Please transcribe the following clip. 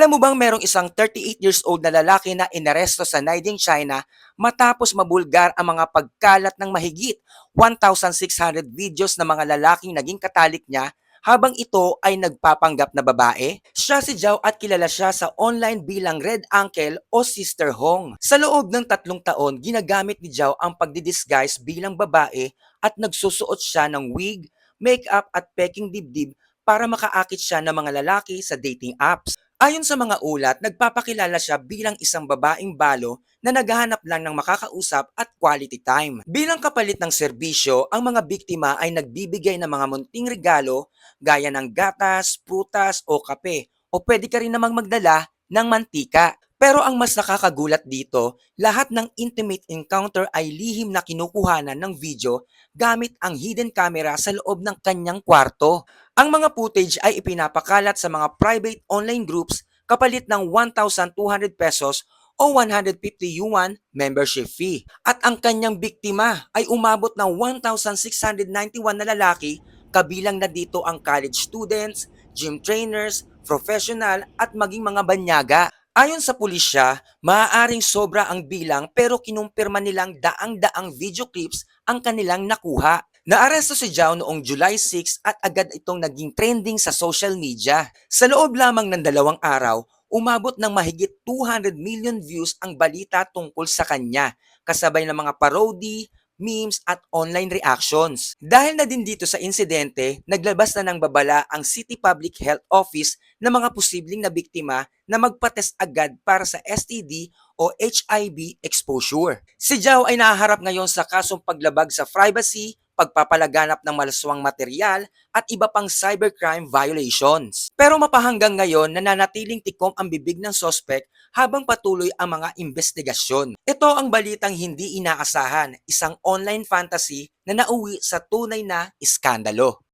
Alam mo bang merong isang 38 years old na lalaki na inaresto sa Naiding, China matapos mabulgar ang mga pagkalat ng mahigit 1,600 videos ng mga lalaking naging katalik niya habang ito ay nagpapanggap na babae? Siya si Zhao at kilala siya sa online bilang Red Uncle o Sister Hong. Sa loob ng tatlong taon, ginagamit ni Zhao ang pagdidisguise bilang babae at nagsusuot siya ng wig, makeup at peking dibdib para makaakit siya ng mga lalaki sa dating apps. Ayon sa mga ulat, nagpapakilala siya bilang isang babaeng balo na naghahanap lang ng makakausap at quality time. Bilang kapalit ng serbisyo, ang mga biktima ay nagbibigay ng mga munting regalo gaya ng gatas, prutas o kape o pwede ka rin namang magdala ng mantika. Pero ang mas nakakagulat dito, lahat ng intimate encounter ay lihim na kinukuhanan ng video gamit ang hidden camera sa loob ng kanyang kwarto. Ang mga footage ay ipinapakalat sa mga private online groups kapalit ng 1,200 pesos o 150 yuan membership fee. At ang kanyang biktima ay umabot ng 1,691 na lalaki kabilang na dito ang college students, gym trainers, professional at maging mga banyaga. Ayon sa pulisya, maaaring sobra ang bilang pero kinumpirma nilang daang-daang video clips ang kanilang nakuha. Naaresto si Zhao noong July 6 at agad itong naging trending sa social media. Sa loob lamang ng dalawang araw, umabot ng mahigit 200 million views ang balita tungkol sa kanya, kasabay ng mga parody, memes at online reactions. Dahil na din dito sa insidente, naglabas na ng babala ang City Public Health Office na mga posibleng na biktima na magpatest agad para sa STD o HIV exposure. Si Zhao ay nahaharap ngayon sa kasong paglabag sa privacy, pagpapalaganap ng malaswang material at iba pang cybercrime violations. Pero mapahanggang ngayon nananatiling tikom ang bibig ng sospek habang patuloy ang mga investigasyon. Ito ang balitang hindi inaasahan, isang online fantasy na nauwi sa tunay na iskandalo.